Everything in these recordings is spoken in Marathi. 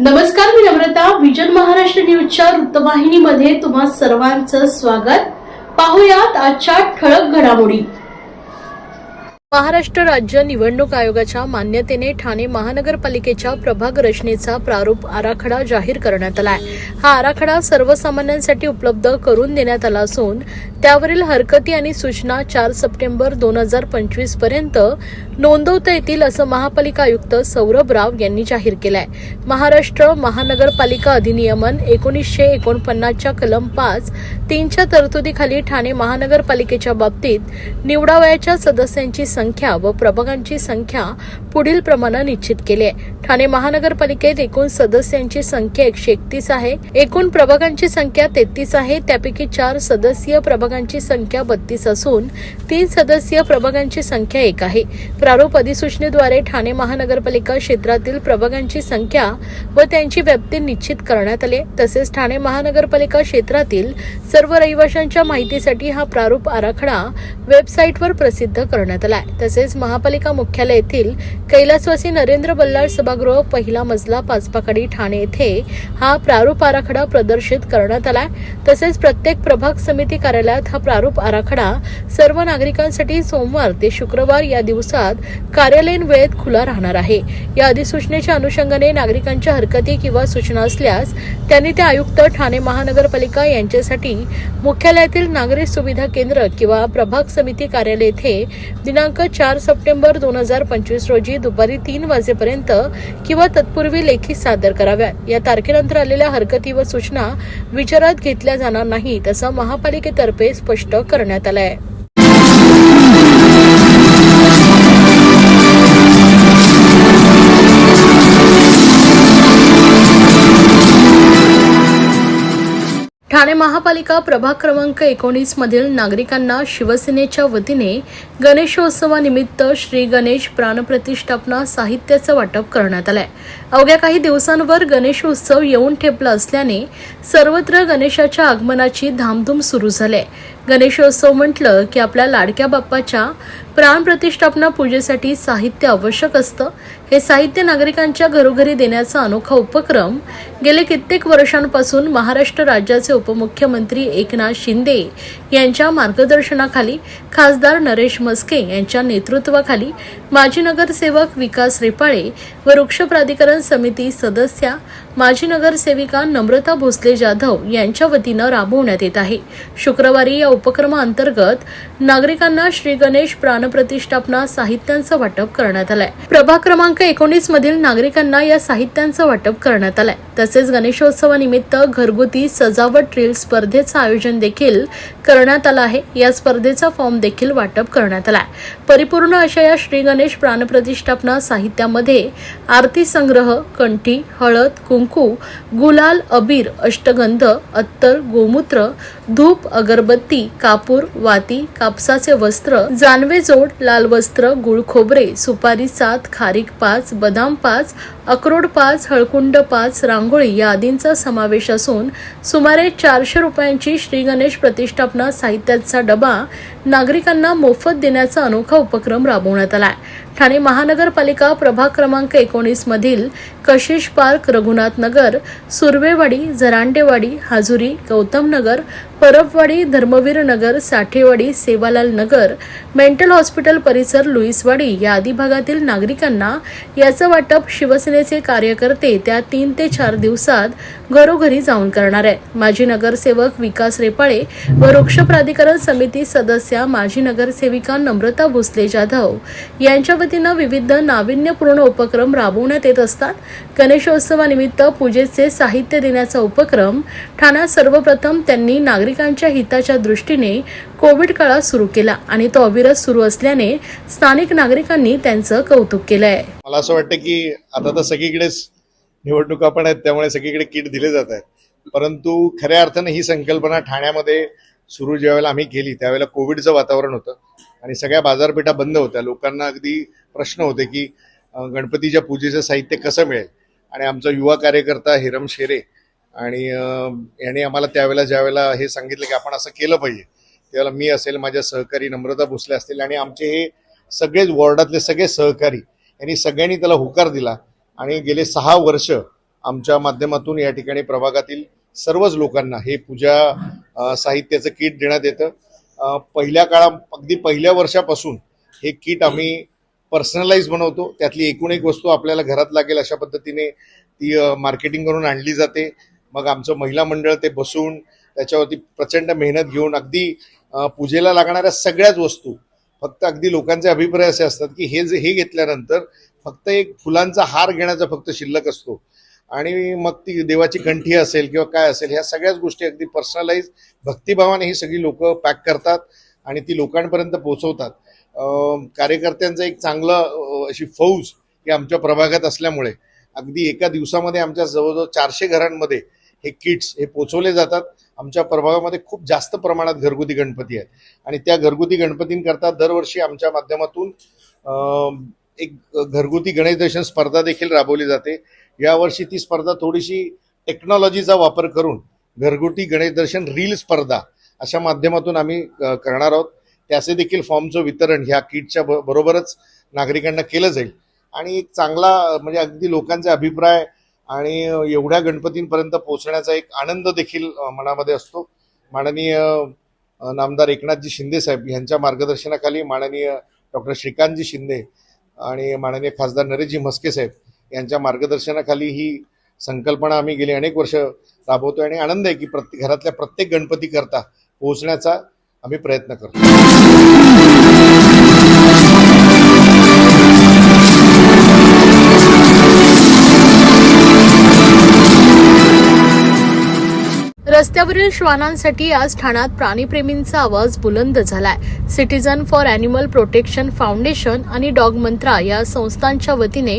नमस्कार मी नम्रता. विजन महाराष्ट्र न्यूजच्या वृत्तवाहिनीमध्ये तुम्हा सर्वांचं स्वागत. पाहुयात आजच्या ठळक घडामोडी. महाराष्ट्र राज्य निवडणूक आयोगाच्या मान्यतेने ठाणे महानगरपालिकेच्या प्रभाग रचनेचा प्रारूप आराखडा जाहीर करण्यात आला आहे हा आराखडा सर्वसामान्यांसाठी उपलब्ध करून देण्यात आला असून त्यावरील हरकती आणि सूचना चार सप्टेंबर दोन हजार पंचवीसपर्यंत नोंदवता येतील असं महापालिका आयुक्त सौरभ राव यांनी जाहीर केलंय. महाराष्ट्र महानगरपालिका अधिनियमन एकोणीसशे एकोणपन्नासच्या कलम पाच तीनच्या तरतुदीखाली ठाणे महानगरपालिकेच्या बाबतीत निवडावयाच्या सदस्यांची संख्या व प्रभागांची संख्या पुढील प्रमाणे निश्चित केली आहे. ठाणे महानगरपालिकेत एकूण सदस्यांची संख्या एकशे एकतीस आहे. एकूण प्रभागांची संख्या तेहतीस आहे. त्यापैकी चार सदस्यीय प्रभागांची संख्या बत्तीस असून तीन सदस्यीय प्रभागांची संख्या एक आहे. प्रारूप अधिसूचनेद्वारे ठाणे महानगरपालिका क्षेत्रातील प्रभागांची संख्या व त्यांची व्याप्ती निश्चित करण्यात आली तसेच ठाणे महानगरपालिका क्षेत्रातील सर्व रहिवाशांच्या माहितीसाठी हा प्रारूप आराखडा वेबसाईटवर प्रसिद्ध करण्यात आला आहे तसेच महापालिका मुख्यालय येथील कैलासवासी नरेंद्र बल्लाळ सभागृह पहिला मजला पाचपाकडी ठाणे येथे हा प्रारूप आराखडा प्रदर्शित करण्यात आला आहे. तसेच प्रत्येक प्रभाग समिती कार्यालयात हा प्रारूप आराखडा सर्व नागरिकांसाठी सोमवार ते शुक्रवार या दिवसात कार्यालयीन वेळेत खुला राहणार आहे. या अधिसूचनेच्या अनुषंगाने नागरिकांच्या हरकती किंवा सूचना असल्यास त्यांनी ते आयुक्त ठाणे महानगरपालिका यांच्यासाठी मुख्यालयातील नागरिक सुविधा केंद्र किंवा प्रभाग समिती कार्यालय येथे दिनांक चार सप्टेंबर दोन हजार पंचवीस रोजी दुपारी तीन वाजेपर्यंत किंवा तत्पूर्वी लेखी सादर कराव्यात. या तारखेनंतर आलेल्या हरकती व सूचना विचारात घेतल्या जाणार नाहीत असं महापालिकेतर्फे स्पष्ट करण्यात आलं आहे ठाणे महापालिका प्रभाग क्रमांक एकोणीस मधील नागरिकांना शिवसेनेच्या वतीने गणेशोत्सवानिमित्त श्री गणेश प्राणप्रतिष्ठापना साहित्याचं वाटप करण्यात आलंय. अवघ्या काही दिवसांवर गणेशोत्सव येऊन ठेपला असल्याने सर्वत्र गणेशाच्या आगमनाची धामधूम सुरू झाली आहे गणेशोत्सव म्हटलं की आपल्या लाडक्या बाप्पाच्या प्राणप्रतिष्ठापना पूजेसाठी साहित्य आवश्यक असतं. हे साहित्य नागरिकांच्या घरोघरी देण्याचा अनोखा उपक्रम गेले कित्येक वर्षांपासून महाराष्ट्र राज्याचे उपमुख्यमंत्री एकनाथ शिंदे यांच्या मार्गदर्शनाखाली खासदार नरेश मस्के यांच्या नेतृत्वाखाली माजी नगरसेवक विकास रेपाळे व वृक्ष प्राधिकरण समिती सदस्या माजी नगरसेविका नम्रता भोसले जाधव यांच्या वतीनं राबवण्यात येत आहे. शुक्रवारी या उपक्रमाअंतर्गत नागरिकांना श्री गणेश प्राणप्रतिष्ठापना साहित्यांचं वाटप करण्यात आलंय. प्रभाग क्रमांक एकोणीस मधील नागरिकांना या साहित्यांचं वाटप करण्यात आलंय. तसेच गणेशोत्सवानिमित्त घरगुती सजावट रील स्पर्धेचं आयोजन देखील करण्यात आलं आहे. या स्पर्धेचा फॉर्म देखील वाटप करण्यात आलाय. परिपूर्ण अशा या श्री गणेश प्राणप्रतिष्ठापना साहित्यामध्ये आरती संग्रह कंठी हळद कुंकू कुंकू गुलाल अबीर अष्टगंध अत्तर गोमूत्र धूप अगरबत्ती कापूर वाती कापसाचे वस्त्र जानवे जोड लाल वस्त्र गुळ खोबरे सुपारी सात खारीक पाच बदाम पाच अक्रोड पाच हळकुंड पाच रांगोळी या आदींचा समावेश असून सुमारे चारशे रुपयांची श्री गणेश प्रतिष्ठापना साहित्याचा डबा नागरिकांना मोफत देण्याचा अनोखा उपक्रम राबवण्यात आला आहे ठाणे महानगरपालिका प्रभाग क्रमांक एकोणीस मधील Kashish park Raghunath Nagar Survewadi Zarandewadi Hajuri Gautam Nagar Parabwadi Dharmaveer Nagar Sathewadi Sevalal Nagar mental hospital परिसर लुईसवाडी या आदी भागातील नागरिकांना याचं वाटप शिवसेनेचे कार्यकर्ते त्या तीन ते चार दिवसात घरोघरी जाऊन करणार आहेत. माजी नगरसेवक विकास रेपाळे व वृक्ष प्राधिकरण समिती सदस्या माजी नगरसेविका नम्रता भोसले जाधव यांच्या वतीनं विविध नाविन्यपूर्ण उपक्रम राबवण्यात येत असतात. गणेशोत्सवानिमित्त पूजेचे साहित्य देण्याचा उपक्रम ठाण्यात सर्वप्रथम त्यांनी नागरिकांच्या हिताच्या दृष्टीने कोविड काळात सुरू केला आणि तो अविरत सुरू असल्याने स्थानिक नागरिकांनी त्यांचं कौतुक केलं आहे मला असं वाटतं की आता तर सगळीकडेच निवडणुका पण आहेत त्यामुळे सगळीकडे किट दिले जात आहेत. परंतु खऱ्या अर्थाने ही संकल्पना ठाण्यामध्ये सुरू ज्यावेळेला आम्ही केली त्यावेळेला कोविडचं वातावरण होतं आणि सगळ्या बाजारपेठा बंद होत्या. लोकांना अगदी प्रश्न होते की गणपतीच्या पूजेचं साहित्य कसं मिळेल? आणि आमचा युवा कार्यकर्ता हिरम शेरे आणि याने आम्हाला त्यावेळेला ज्यावेळेला हे सांगितलं की आपण असं केलं पाहिजे त्यावेळेला मी असेल माझ्या सहकारी नम्रता भोसले असतील आणि आमचे हे सगळेच वॉर्डातले सगळे सहकारी यांनी सगळ्यांनी त्याला होकार दिला आणि गेले सहा वर्ष आमच्या माध्यमातून या ठिकाणी प्रभागातील सर्वच लोकांना हे पूजा साहित्याचं किट देण्यात येतं. पहिल्या काळा अगदी पहिल्या वर्षापासून हे किट आम्ही पर्सनलाइज बनवतो. त्यातली एकूण एक वस्तू आपल्याला घरात लागेल अशा पद्धतीने ती मार्केटिंग करून आणली जाते. मग आमचं महिला मंडळ ते बसून त्याच्यावरती प्रचंड मेहनत घेऊन अगदी पूजेला लागणाऱ्या सगळ्याच वस्तू फक्त अगदी लोकांचे अभिप्राय असे असतात की हे जे हे घेतल्यानंतर फक्त एक फुलांचा हार घेण्याचा फक्त शिल्लक असतो. आणि मग ती देवाची कंठी असेल किंवा काय असेल ह्या सगळ्याच गोष्टी अगदी पर्सनलाइज भक्तिभावाने ही सगळी लोक पॅक करतात आणि ती लोकांपर्यंत पोहोचवतात. कार्यकर्त्यांचं एक चांगलं अशी फौज ही आमच्या प्रभागात असल्यामुळे अगदी एका दिवसामध्ये आमच्या जवळजवळ चारशे घरांमध्ये हे किट्स हे पोचवले जातात. आमच्या प्रभागामध्ये खूप जास्त प्रमाणात घरगुती गणपती आहेत. आणि त्या घरगुती गणपतींकरता दरवर्षी आमच्या माध्यमातून एक घरगुती गणेश दर्शन स्पर्धा देखील राबवली जाते. यावर्षी ती स्पर्धा थोडीशी टेक्नॉलॉजीचा वापर करून घरगुती गणेश दर्शन रील स्पर्धा अशा माध्यमातून आम्ही करणार आहोत. त्याचे देखील फॉर्मचं वितरण ह्या किटच्या ब- बरोबरच नागरिकांना केलं जाईल. आणि एक चांगला म्हणजे अगदी लोकांचे अभिप्राय आणि एवढ्या गणपतींपर्यंत पोहोचण्याचा एक आनंद देखील मनामध्ये असतो. माननीय नामदार एकनाथजी शिंदे साहेब यांच्या मार्गदर्शनाखाली माननीय डॉक्टर श्रीकांतजी शिंदे आणि माननीय खासदार नरेशजी म्हस्के साहेब यांच्या मार्गदर्शनाखाली ही संकल्पना आम्ही गेली अनेक वर्ष राबवतोय आणि आनंद आहे की प्रत्येक घरातल्या प्रत्येक गणपती करता पोहोचण्याचा आम्ही प्रयत्न करतो. रस्त्यावरील श्वानांसाठी आज ठाण्यात प्राणीप्रेमींचा आवाज बुलंद झालाय. Citizen for animal protection foundation आणि डॉग मंत्रा या संस्थांच्या वतीने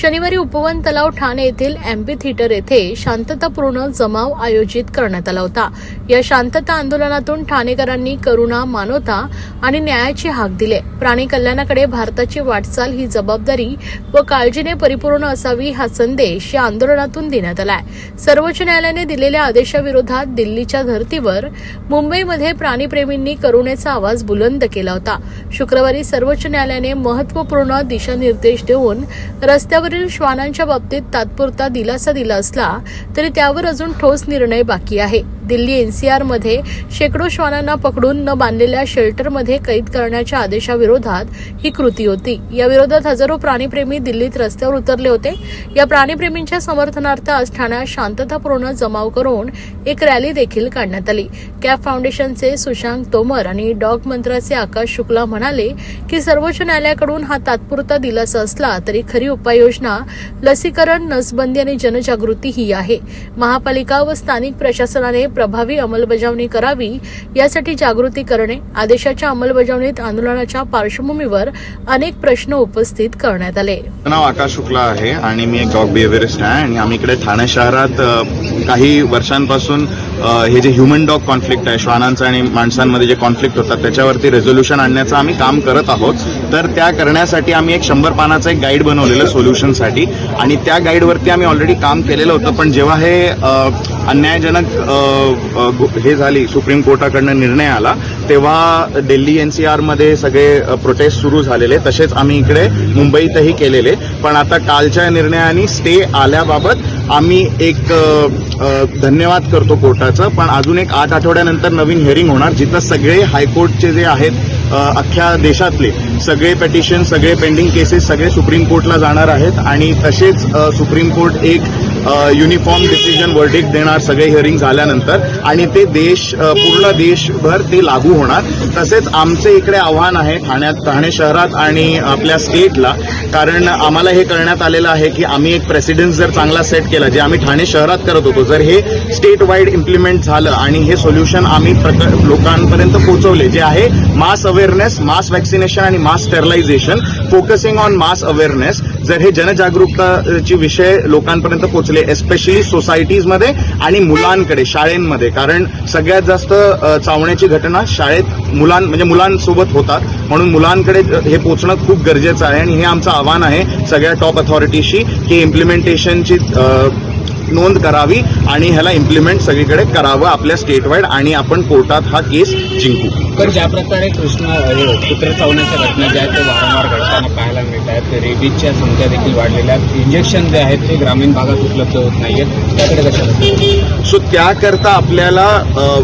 शनिवारी उपवन तलाव ठाणे येथील अँपी थिएटर येथे शांततापूर्ण जमाव आयोजित करण्यात आला होता. या शांतता आंदोलनातून ठाणेकरांनी करुणा मानवता आणि न्यायाची हाक दिले. प्राणी कल्याणाकडे भारताची वाटचाल ही जबाबदारी व काळजीने परिपूर्ण असावी हा संदेश या आंदोलनातून देण्यात आलाय. सर्वोच्च न्यायालयाने दिलेल्या आदेशाविरोधात दिल्लीच्या धर्तीवर मुंबईमध्ये प्राणीप्रेमींनी करुणेचा आवाज बुलंद केला होता. शुक्रवारी सर्वोच्च न्यायालयाने महत्त्वपूर्ण दिशानिर्देश देऊन रस्त्यावरील श्वानांच्या बाबतीत तात्पुरता दिलासा दिला असला तरी त्यावर अजून ठोस निर्णय बाकी आहे. दिल्ली एन सी आरमध्ये शेकडो श्वानांना पकडून न बांधलेल्या शेल्टरमध्ये कैद करण्याच्या आदेशाविरोधात ही कृती होती. या विरोधात हजारो प्राणीप्रेमी दिल्लीत रस्त्यावर उतरले होते. या प्राणीप्रेमींच्या समर्थनार्थ आज ठाण्यात शांततापूर्ण जमाव करून एक रॅली देखील काढण्यात आली. कॅप फाउंडेशनचे सुशांत तोमर आणि डॉग मंत्राचे आकाश शुक्ला म्हणाले की सर्वोच्च न्यायालयाकडून हा तात्पुरता दिलासा असला तरी खरी उपाययोजना लसीकरण नसबंदी आणि जनजागृती ही आहे. महापालिका व स्थानिक प्रशासनाने प्रभावी अंमलबजावणी करावी यासाठी जागृती करणे आदेशाच्या अंमलबजावणीत आंदोलनाच्या पार्श्वभूमीवर अनेक प्रश्न उपस्थित करण्यात आले. नाव आकाश शुक्ला आहे आणि मी एक डॉग बिहेव्हिअरिस्ट आहे आणि आम्ही इकडे ठाणे शहरात काही वर्षांपासून हे जे ह्युमन डॉग कॉन्फ्लिक्ट आहे श्वानांचं आणि माणसांमध्ये जे कॉन्फ्लिक्ट होतात त्याच्यावरती रेझोल्युशन आणण्याचं आम्ही काम करत आहोत. तर त्या करण्यासाठी आम्ही एक शंभर पानाचं एक गाईड बनवलेलं सोल्युशनसाठी आणि त्या गाईडवरती आम्ही ऑलरेडी काम केलेलं होतं पण जेव्हा हे अन्यायजनक हे झाली सुप्रीम कोर्टाकडनं निर्णय आला तेव्हा दिल्ली एन सी आरमध्ये सगळे प्रोटेस्ट सुरू झालेले तसेच आम्ही इकडे मुंबईतही केलेले. पण आता कालच्या निर्णयाने स्टे आल्याबाबत आम्ही एक धन्यवाद करतो कोर्टाचं पण अजून एक आठ आठवड्यानंतर नवीन हिअरिंग होणार जिथं सगळे हायकोर्टचे जे आहेत अख्ख्या देशातले सगळे पेटिशन सगळे पेंडिंग केसेस सगळे सुप्रीम कोर्टला जाणार आहेत. आणि तसेच सुप्रीम कोर्ट एक युनिफॉर्म डिसिजन वर्डिक देणार सगळे हिअरिंग झाल्यानंतर. आणि ते देश पूर्ण देशभर ते लागू होणार. तसेच आमचे इकडे आव्हान आहे ठाण्यात ठाणे शहरात आणि आपल्या स्टेटला कारण आम्हाला हे करण्यात आलेलं आहे की आम्ही एक प्रेसिडेन्स जर चांगला सेट केला जे आम्ही ठाणे शहरात करत होतो. जर हे स्टेट वाईड इम्प्लिमेंट झालं आणि हे सोल्युशन आम्ही प्रक- लोकांपर्यंत पोहोचवले जे आहे मास अवेअरनेस मास वॅक्सिनेशन आणि mass sterilisation focusing on mass awareness जर हे जनजागरूकताचे विषय लोकांपर्यंत पोहोचले एस्पेशली सोसायटीजमध्ये आणि मुलांकडे शाळेंमध्ये. कारण सगळ्यात जास्त चावण्याची घटना शाळेत मुलां म्हणजे मुलांसोबत होतात. म्हणून मुलांकडे हे पोहोचणं खूप गरजेचं आहे आणि हे आमचं आव्हान आहे सगळ्या टॉप अथॉरिटीशी की इम्प्लिमेंटेशनची नोंद करावी आणि ह्याला इम्प्लिमेंट सगळीकडे करावं आपल्या स्टेट वाईड आणि आपण कोर्टात हा केस जिंकू. तर ज्या प्रकारे कृष्ण हे कुत्रे चावण्याच्या घटना ज्या आहेत ते वारंवार घडताना पाहायला मिळत आहेत. रेबीजच्या संख्या देखील वाढलेल्या आहेत. इंजेक्शन जे आहेत ते ग्रामीण भागात उपलब्ध होत नाहीयेत. त्याकडे कशा? सो त्याकरता आपल्याला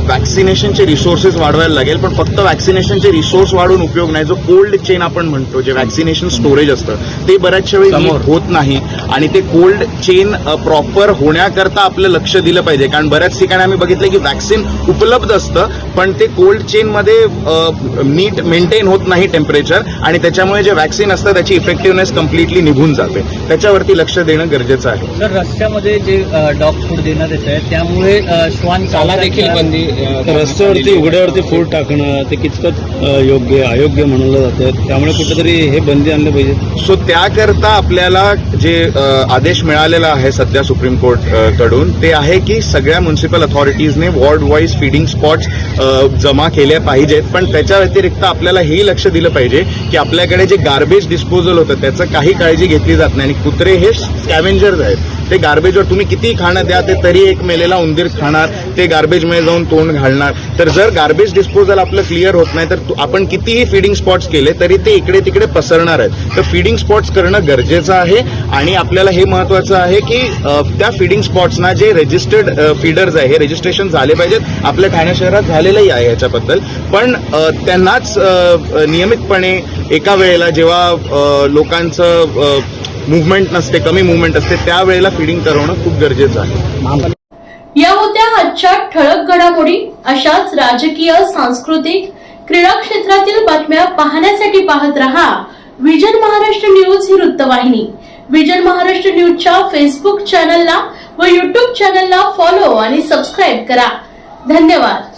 वॅक्सिनेशनचे रिसोर्सेस वाढवायला लागेल पण फक्त वॅक्सिनेशनचे रिसोर्स वाढून उपयोग नाही. जो कोल्ड चेन आपण म्हणतो जे वॅक्सिनेशन स्टोरेज असतं ते बऱ्याचशा वेळी होत नाही. आणि ते कोल्ड चेन प्रॉपर होण्याकरता आपलं लक्ष दिलं पाहिजे. कारण बऱ्याच ठिकाणी आम्ही बघितलं की वॅक्सिन उपलब्ध असतं पण ते कोल्ड चेनमध्ये नीट मेंटेन होत नाही टेम्परेचर आणि त्याच्यामुळे जे वॅक्सिन असतं त्याची इफेक्टिव्हनेस कम्प्लिटली निघून जाते. त्याच्यावरती लक्ष देणं गरजेचं आहे. तर रस्त्यामध्ये जे डॉग फूड देण्यात येत आहे त्यामुळे श्वान त्याला देखील बंदी रस्त्यावरती उघड्यावरती फूड टाकणं ते कितपत अ, योग्य अयोग्य म्हणलं जातं. त्यामुळे कुठेतरी हे बंदी आणलं पाहिजे. सो त्याकरता आपल्याला जे आदेश मिळालेला आहे सध्या सुप्रीम कोर्ट कडून ते आहे की सगळ्या म्युन्सिपल अथॉरिटीजने वॉर्ड वाईज फीडिंग स्पॉट्स जमा केले पाहिजेत. पण त्याच्या व्यतिरिक्त आपल्याला हे लक्ष दिलं पाहिजे की आपल्याकडे जे गार्बेज डिस्पोजल होतं त्याचं काही काळजी घेतली जात नाही. आणि कुत्रे हे स्कॅव्हेंजर्स आहेत. ते गार्बेजवर तुम्ही किती खाणं द्या ते तरी एक मेलेला उंदीर खाणार ते गार्बेजमध्ये जाऊन तोंड घालणार. तर जर गार्बेज डिस्पोजल आपलं क्लिअर होत नाही तर आपण कितीही फिडिंग स्पॉट्स केले तरी ते इकडे तिकडे पसरणार आहेत. तर फिडिंग स्पॉट्स करणं गरजेचं आहे आणि आपल्याला हे महत्वाचं आहे की त्या फिडिंग स्पॉट्सना जे रजिस्टर्ड फीडर्स आहे हे रजिस्ट्रेशन झाले पाहिजेत. आपल्या ठाणे शहरात झालेलंही आहे याच्याबद्दल. पण त्यांनाच नियमितपणे एका वेळेला जेव्हा लोकांचं मुवमेंट नसते कमी मुवमेंट असते त्यावेळेला फिडिंग करवणं खूप गरजेचं आहे. या होत्या आजच्या ठळक घडामोडी अशाच राजकीय सांस्कृतिक क्रीडा क्षेत्रातील बातम्या पाहण्यासाठी पाहत रहा विजन महाराष्ट्र न्यूज ही वृत्तवाहिनी. विजन महाराष्ट्र न्यूजच्या फेसबुक चॅनलला व युट्यूब चॅनलला फॉलो आणि सबस्क्राईब करा. धन्यवाद.